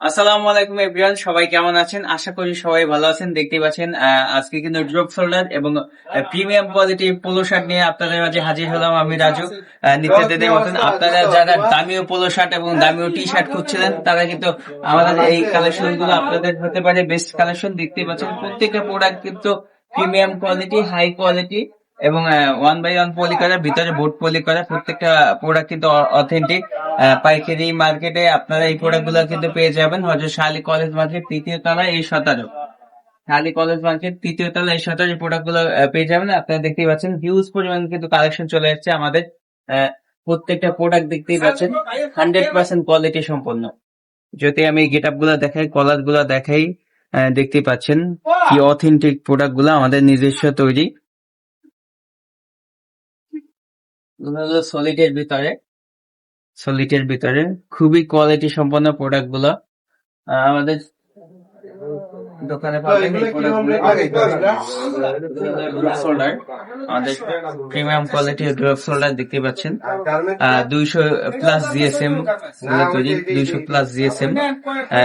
আসসালামু আলাইকুম এভরিওয়ান। সবাই কেমন আছেন? আশা করি সবাই ভালো আছেন। দেখতেই পাচ্ছেন আজকে কিন্তু ড্রপ শোল্ডার এবং প্রিমিয়াম কোয়ালিটি পোলো শার্ট নিয়ে আপনাদের মাঝে হাজির হলাম আমি রাজু। আহ, নিত্যদিনের মতন আপনারা যারা দামিও পোলো শার্ট এবং দামিও টি শার্ট খুঁজছিলেন তারা কিন্তু আমাদের এই কালেকশনগুলো আপনাদের হতে পারে বেস্ট কালেকশন দেখতেই পাচ্ছেন প্রত্যেকটা প্রোডাক্ট কিন্তু প্রিমিয়াম কোয়ালিটি হাই কোয়ালিটি এবং ওয়ান বাই ওয়ান পলি করা ভিতরে বোর্ড পলি করা প্রত্যেকটা প্রোডাক্ট কিন্তু অথেন্টিক পাইকারি মার্কেটে আপনারা এই প্রোডাক্টগুলো কিন্তু পেয়ে যাবেন। হজরত শালি কলেজ মার্কেট তৃতীয় তলা এই সতেরো। শালি কলেজ মার্কেট তৃতীয় তলা এই সতেরো প্রোডাক্টগুলো পেয়ে যাবেন। আপনারা দেখতেই পাচ্ছেন হিউজ পরিমাণ কিন্তু কালেকশন চলে যাচ্ছে আমাদের। প্রত্যেকটা প্রোডাক্ট দেখতেই পাচ্ছেন হান্ড্রেড পার্সেন্ট কোয়ালিটি সম্পন্ন। যদি আমি গেট আপগুলা দেখাই কলারগুলা দেখাই আহ, দেখতেই পাচ্ছেন কি অথেন্টিক প্রোডাক্টগুলো আমাদের নিজস্ব তৈরি। সলিডের ভিতরে সলিডের ভিতরে খুবই কোয়ালিটি সম্পন্ন প্রোডাক্টগুলো আমাদের দোকানে পাবেন আমাদের প্রিমিয়াম কোয়ালিটির ড্রপ শোল্ডার দেখতে পাচ্ছেন। দুইশো প্লাস জিএসএম তৈরি দুইশো প্লাস জিএসএম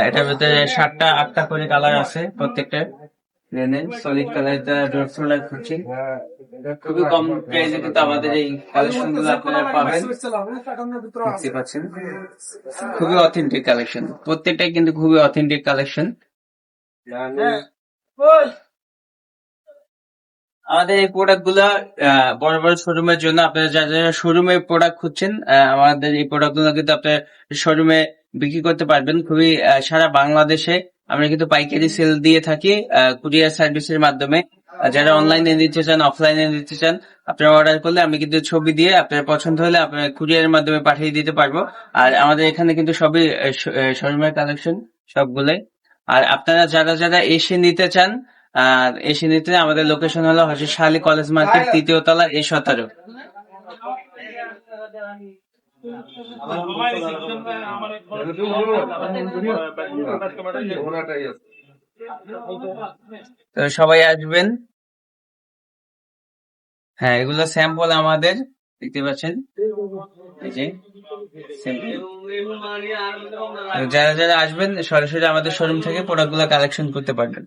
এটার ভিতরে সাতটা আটটা করে কালার আছে প্রত্যেকটা সলিড কালার ড্রপ শোল্ডার খুঁজছি খুবই কম প্রাইসে কিন্তু আমাদের এই কালেকশনগুলো আপনারা পাবেন। দেখতে পাচ্ছেন? খুবই অথেন্টিক কালেকশন প্রত্যেকটাই কিন্তু খুবই অথেন্টিক কালেকশন আমাদের এই প্রোডাক্টগুলা আহ, বড় বড় শোরুমের জন্য আপনারা যারা যারা শোরুমে প্রোডাক্ট খুঁজছেন আহ, আমাদের এই প্রোডাক্টগুলো কিন্তু আপনার শোরুমে বিক্রি করতে পারবেন। খুবই আহ, সারা বাংলাদেশে আমরা কিন্তু পাইকারি সেল দিয়ে থাকি কুরিয়ার সার্ভিসের মাধ্যমে। যারা অনলাইনে নিতে চান অফলাইনে নিতে চান আপনারা অর্ডার করলে আমি কিন্তু ছবি দিয়ে আপনার পছন্দ হলে আপনার কুরিয়ারের মাধ্যমে পাঠিয়ে দিতে পারব। আর আমাদের এখানে কিন্তু সবই শোরুমের কালেকশন সবগুলোই আর আপনারা যারা যারা এসে নিতে চান আর এসে নিতে আমাদের লোকেশন হলো হজরত শালী কলেজ মার্কেট তৃতীয় তলা এ সতেরো। সবাই আসবেন। হ্যাঁ এগুলো স্যাম্পল আমাদের দেখতে পাচ্ছেন? যারা যারা আসবেন সরাসরি আমাদের শোরুম থেকে প্রোডাক্টগুলো কালেকশন করতে পারবেন।